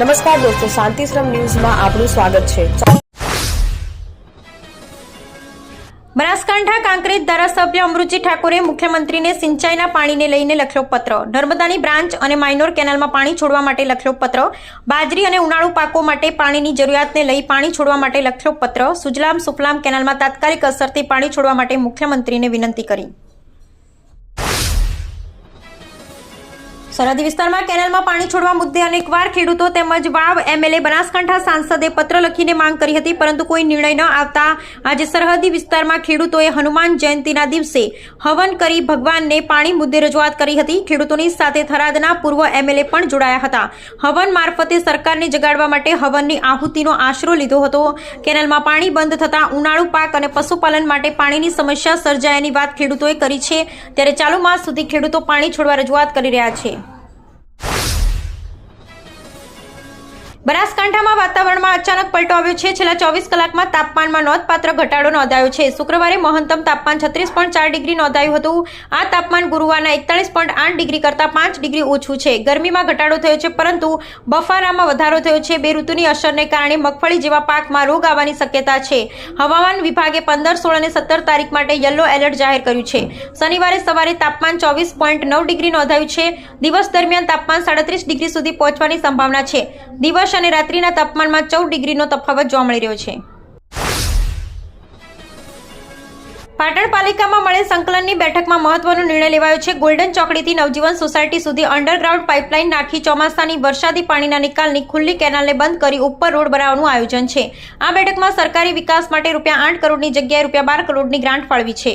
નમસ્કાર દોસ્તો શાંતિશ્રમ ન્યૂઝમાં આપનું સ્વાગત છે. બનાસકાંઠા કાંકરેજ ધારાસભ્ય અમૃતજી ઠાકોરે મુખ્યમંત્રીને સિંચાઈના પાણીને લઈને લખ્યો પત્ર નર્મદાની બ્રાન્ચ અને માઇનોર કેનાલમાં પાણી છોડવા માટે લખ્યો પત્ર બાજરી અને ઉનાળુ પાકો માટે પાણીની જરૂરિયાતને લઈ પાણી છોડવા માટે લખ્યો પત્ર સુજલામ સુફલામ કેનાલમાં તાત્કાલિક અસરથી પાણી છોડવા માટે મુખ્યમંત્રીને વિનંતી કરી. સરહદી વિસ્તારમાં કેનાલમાં પાણી છોડવા મુદ્દે અનેકવાર ખેડૂતો તેમજ વાવ એમએલએ બનાસકાંઠા સાંસદે પત્ર લખીને માંગ કરી હતી, પરંતુ કોઈ નિર્ણય ન આવતા આજે સરહદી વિસ્તારમાં ખેડૂતોએ હનુમાન જયંતિના દિવસે હવન કરી ભગવાનને પાણી મુદ્દે રજૂઆત કરી હતી. ખેડૂતોની સાથે થરાદના પૂર્વ એમએલએ પણ જોડાયા હતા. હવન મારફતે સરકારને જગાડવા માટે હવનની આહુતિનો આશરો લીધો હતો. કેનાલમાં પાણી બંધ થતાં ઉનાળુ પાક અને પશુપાલન માટે પાણીની સમસ્યા સર્જાયાની વાત ખેડૂતોએ કરી છે. ત્યારે ચાલુ માસ સુધી ખેડૂતો પાણી છોડવા રજૂઆત કરી રહ્યા છે. બનાસકાંઠામાં વાતાવરણમાં અચાનક પલટો આવ્યો છે. છેલ્લા ચોવીસ કલાકમાં તાપમાનમાં નોંધપાત્ર ઘટાડો નોંધાયો છે. શુક્રવારે મહત્તમ તાપમાન છત્રીસ પોઈન્ટ ચાર ડિગ્રી નોંધાયું હતું. આ તાપમાન ગુરુવારના એકતાલીસ પોઈન્ટ આઠ ડિગ્રી કરતાં પાંચ ડિગ્રી ઓછું છે. ગરમીમાં ઘટાડો થયો છે, પરંતુ બફારામાં વધારો થયો છે. બે ઋતુની અસરને કારણે મગફળી જેવા પાકમાં રોગ આવવાની શક્યતા છે. હવામાન વિભાગે પંદર, સોળ અને સત્તર તારીખ માટે યલો એલર્ટ જાહેર કર્યું છે. શનિવારે સવારે તાપમાન ચોવીસ પોઈન્ટ નવ ડિગ્રી નોંધાયું છે. દિવસ દરમિયાન તાપમાન સાડત્રીસ ડિગ્રી સુધી પહોંચવાની સંભાવના છે. દિવસ અને રાત્રિના તાપમાનમાં ચૌદ ડિગ્રીનો તફાવત જોવા મળી રહ્યો છે. પાટણ પાલિકામાં મળેલ સંકલનની બેઠકમાં મહત્વનો નિર્ણય લેવાયો છે. ગોલ્ડન ચોકડીથી નવજીવન સોસાયટી સુધી અંડરગ્રાઉન્ડ પાઇપલાઇન નાખી ચોમાસાની વરસાદી પાણીના નિકાલની ખુલ્લી કેનાલને બંધ કરી ઉપર રોડ બનાવવાનું આયોજન છે. આ બેઠકમાં સરકારી વિકાસ માટે રૂપિયા આઠ કરોડની જગ્યાએ રૂપિયા બાર કરોડની ગ્રાન્ટ ફાળવી છે.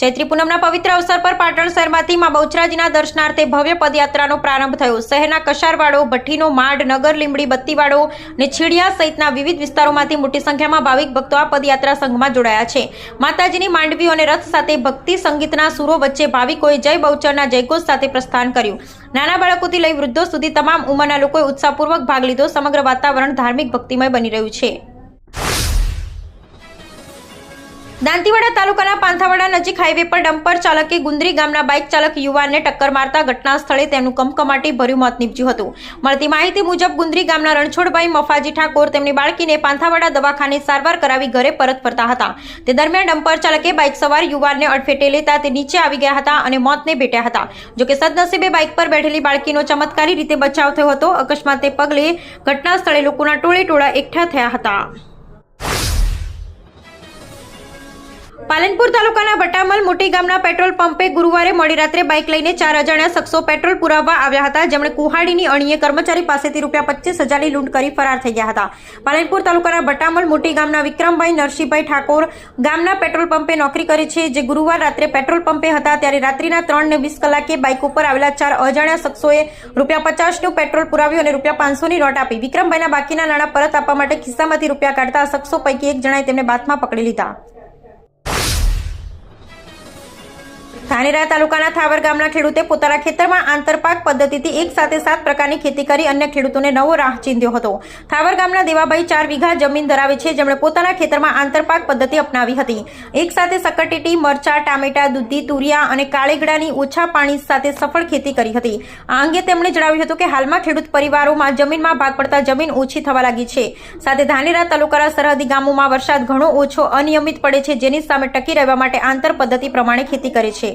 ચૈત્રી પૂનમના પવિત્ર અવસર પર પાટણ શહેરમાંથી મા બહુચરાજીના દર્શનાર્થે ભવ્ય પદયાત્રાનો પ્રારંભ થયો. શહેરના કશારવાડો ભઠ્ઠીનો માડ, નગર લીંબડી બત્તીવાડો અને છીડિયા સહિતના વિવિધ વિસ્તારોમાંથી મોટી સંખ્યામાં ભાવિક ભક્તો આ પદયાત્રા સંઘમાં જોડાયા છે. માતાજીની માંડવીઓ અને રથ સાથે ભક્તિ સંગીતના સુરો વચ્ચે ભાવિકોએ જય બહુચરના જયઘોષ સાથે પ્રસ્થાન કર્યું. નાના બાળકોથી લઈ વૃદ્ધો સુધી તમામ ઉંમરના લોકોએ ઉત્સાહપૂર્વક ભાગ લીધો. સમગ્ર વાતાવરણ ધાર્મિક ભક્તિમય બની રહ્યું છે. દાંતીવાડા તાલુકાના પાંથાવાડા નજીક હાઈવે પર ડમ્પર ચાલકે ગુંદરી ગામના બાઇક ચાલક યુવાનને ટક્કર મારતા ઘટના સ્થળે તેમનું કમકમાટી ભર્યું મોત નીપજ્યું હતું. મળતી માહિતી મુજબ ગુંદરી ગામના રણછોડભાઈ મફાજી ઠાકોર તેમની બાળકીને પાંથાવાડા દવાખાને સારવાર કરાવી ઘરે પરત ફરતા હતા. તે દરમિયાન ડમ્પર ચાલકે બાઇક સવાર યુવાનને અડફેટે લેતા તે નીચે આવી ગયા હતા અને મોતને ભેટ્યા હતા. જોકે સદનસીબે બાઇક પર બેઠેલી બાળકીનો ચમત્કારી રીતે બચાવ થયો હતો. અકસ્માતે પગલે ઘટના સ્થળે લોકોના ટોળે ટોળા એકઠા થયા હતા. પાલનપુર તાલુકાના બટામલ મોટી ગામના પેટ્રોલ પંપે ગુરુવારે મોડી રાત્રે બાઇક લઈને ચાર અજાણ્યા શખ્સો પેટ્રોલ પુરાવવા આવ્યા હતા. જેમણે કુહાડીની અણીએ કર્મચારી પાસેથી રૂપિયા પચીસ હજારની લૂંટ કરી ફરાર થઈ ગયા હતા. પાલનપુર તાલુકાના બટામલ મોટી ગામના વિક્રમભાઈ નરસિંહભાઈ ઠાકોર ગામના પેટ્રોલ પંપે નોકરી કરે છે. જે ગુરુવાર રાત્રે પેટ્રોલ પંપે હતા ત્યારે રાત્રિના ત્રણ ને વીસ કલાકે બાઇક ઉપર આવેલા ચાર અજાણ્યા શખ્સોએ રૂપિયા પચાસનું પેટ્રોલ પુરાવ્યું અને રૂપિયા પાંચસોની નોટ આપી. વિક્રમભાઈના બાકીના નાણાં પરત આપવા માટે ખિસ્સામાંથી રૂપિયા કાઢતા શખ્સો પૈકી એક જણાએ તેમને બાથમાં પકડી લીધા. ધાનેરા તાલુકાના થાવર ગામના ખેડૂતે પોતાના ખેતરમાં આંતરપાક પદ્ધતિથી એક સાથે સાત પ્રકારની ખેતી કરી અન્ય ખેડૂતોને નવો રાહ ચીંધ્યો હતો. થાવર ગામના દેવાભાઈ ચાર વીઘા જમીન ધરાવે છે. જેમણે પોતાના ખેતરમાં આંતરપાક પદ્ધતિ અપનાવી હતી. એક સાથે સકરટેટી, મરચા, ટામેટા, દૂધી, તુરિયા અને કાળેગડાની ઓછા પાણી સાથે સફળ ખેતી કરી હતી. આ અંગે તેમણે જણાવ્યું હતું કે હાલમાં ખેડૂત પરિવારોમાં જમીનમાં ભાગ પડતા જમીન ઓછી થવા લાગી છે. સાથે ધાનેરા તાલુકાના સરહદી ગામોમાં વરસાદ ઘણો ઓછો અનિયમિત પડે છે. જેની સામે ટકી રહેવા માટે આંતર પદ્ધતિ પ્રમાણે ખેતી કરે છે.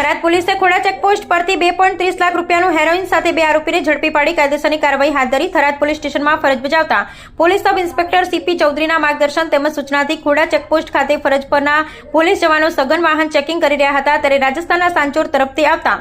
થરાદ પોલીસે ખોડા ચેકપોસ્ટ પરથી બે પોઈન્ટ ત્રીસ લાખ રૂપિયાનું હેરોઇન સાથે બે આરોપીને ઝડપી પાડી કાયદેસરની કાર્યવાહી હાથ ધરી થરાદ પોલીસ સ્ટેશનમાં ફરજ બજાવતા પોલીસ સબ ઇન્સ્પેક્ટર સીપી ચૌધરીના માર્ગદર્શન તેમજ સૂચનાથી ખોડા ચેકપોસ્ટ ખાતે ફરજ પરના પોલીસ જવાનો સઘન વાહન ચેકિંગ કરી રહ્યા હતા ત્યારે રાજસ્થાનના સાંચોર તરફથી આવતા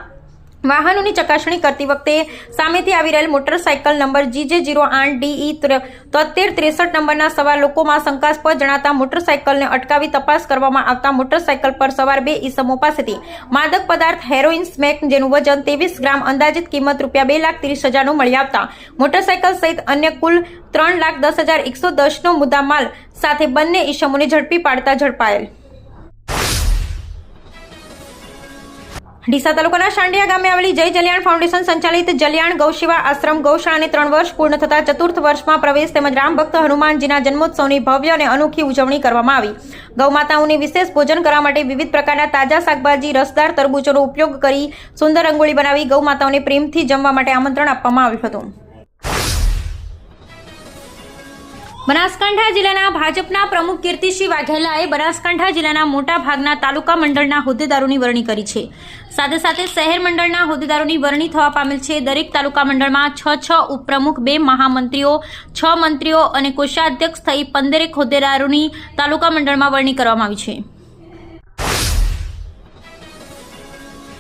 વાહનોની ચકાસણી કરતી વખતે સામેથી આવી રહેલ મોટરસાયકલ નંબર જીજે જીરો આઠ ડીઈ તોતેર ત્રેસઠ નંબરના સવાર લોકોમાં શંકાસ્પદ જણાતા મોટરસાયકલને અટકાવી તપાસ કરવામાં આવતા મોટરસાયકલ પર સવાર બે ઈસમો પાસેથી માદક પદાર્થ હેરોઇન સ્મેક જેનું વજન ત્રેવીસ ગ્રામ અંદાજિત કિંમત રૂપિયા બે લાખ ત્રીસ હજારનું મળી આવતા મોટરસાયકલ સહિત અન્ય કુલ ત્રણ લાખ દસ હજાર એકસો દસનો મુદ્દામાલ સાથે બંને ઈસમોને ઝડપી પાડતા ઝડપાયેલ. ડીસા તાલુકાના શાંડિયા ગામે આવેલી જય જલિયાણ ફાઉન્ડેશન સંચાલિત જલિયાણ ગૌશિવા આશ્રમ ગૌશાળાને ત્રણ વર્ષ પૂર્ણ થતા ચતુર્થ વર્ષમાં પ્રવેશ તેમજ રામ ભક્ત હનુમાનજીના જન્મોત્સવની ભવ્ય અને અનોખી ઉજવણી કરવામાં આવી. ગૌમાતાઓની વિશેષ ભોજન કરવા માટે વિવિધ પ્રકારના તાજા શાકભાજી, રસદાર તરબૂચોનો ઉપયોગ કરી સુંદર રંગોળી બનાવી ગૌમાતાઓને પ્રેમથી જમવા માટે આમંત્રણ આપવામાં આવ્યું હતું. બનાસકાંઠા જિલ્લાના ભાજપના પ્રમુખ કીર્તિસિંહ વાઘેલાએ બનાસકાંઠા જિલ્લાના મોટા ભાગના તાલુકા મંડળના હોદ્દેદારોની વરણી કરી છે. સાથે સાથે શહેર મંડળના હોદ્દેદારોની વરણી થવા પામેલ છે. દરેક તાલુકા મંડળમાં છ છ ઉપપ્રમુખ, બે મહામંત્રીઓ, છ મંત્રીઓ અને કોષાધ્યક્ષ થઈ પંદરેક હોદ્દેદારોની તાલુકા મંડળમાં વરણી કરવામાં આવી છે.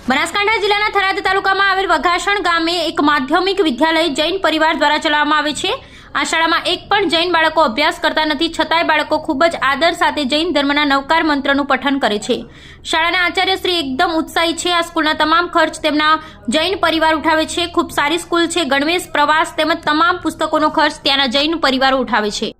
બનાસકાંઠા જિલ્લાના થરાદ તાલુકામાં આવેલ વઘાસણ ગામે એક માધ્યમિક વિદ્યાલય જૈન પરિવાર દ્વારા ચલાવવામાં આવે છે. આ શાળામાં એક પણ જૈન બાળકો અભ્યાસ કરતા નથી, છતાંય બાળકો ખૂબ જ આદર સાથે જૈન ધર્મના નવકાર મંત્રનું પઠન કરે છે. શાળાના આચાર્ય શ્રી એકદમ ઉત્સાહી છે. આ સ્કૂલના તમામ ખર્ચ તેમના જૈન પરિવાર ઉઠાવે છે. ખૂબ સારી સ્કૂલ છે. ગણવેશ, પ્રવાસ તેમજ તમામ પુસ્તકોનો ખર્ચ ત્યાંના જૈન પરિવારો ઉઠાવે છે.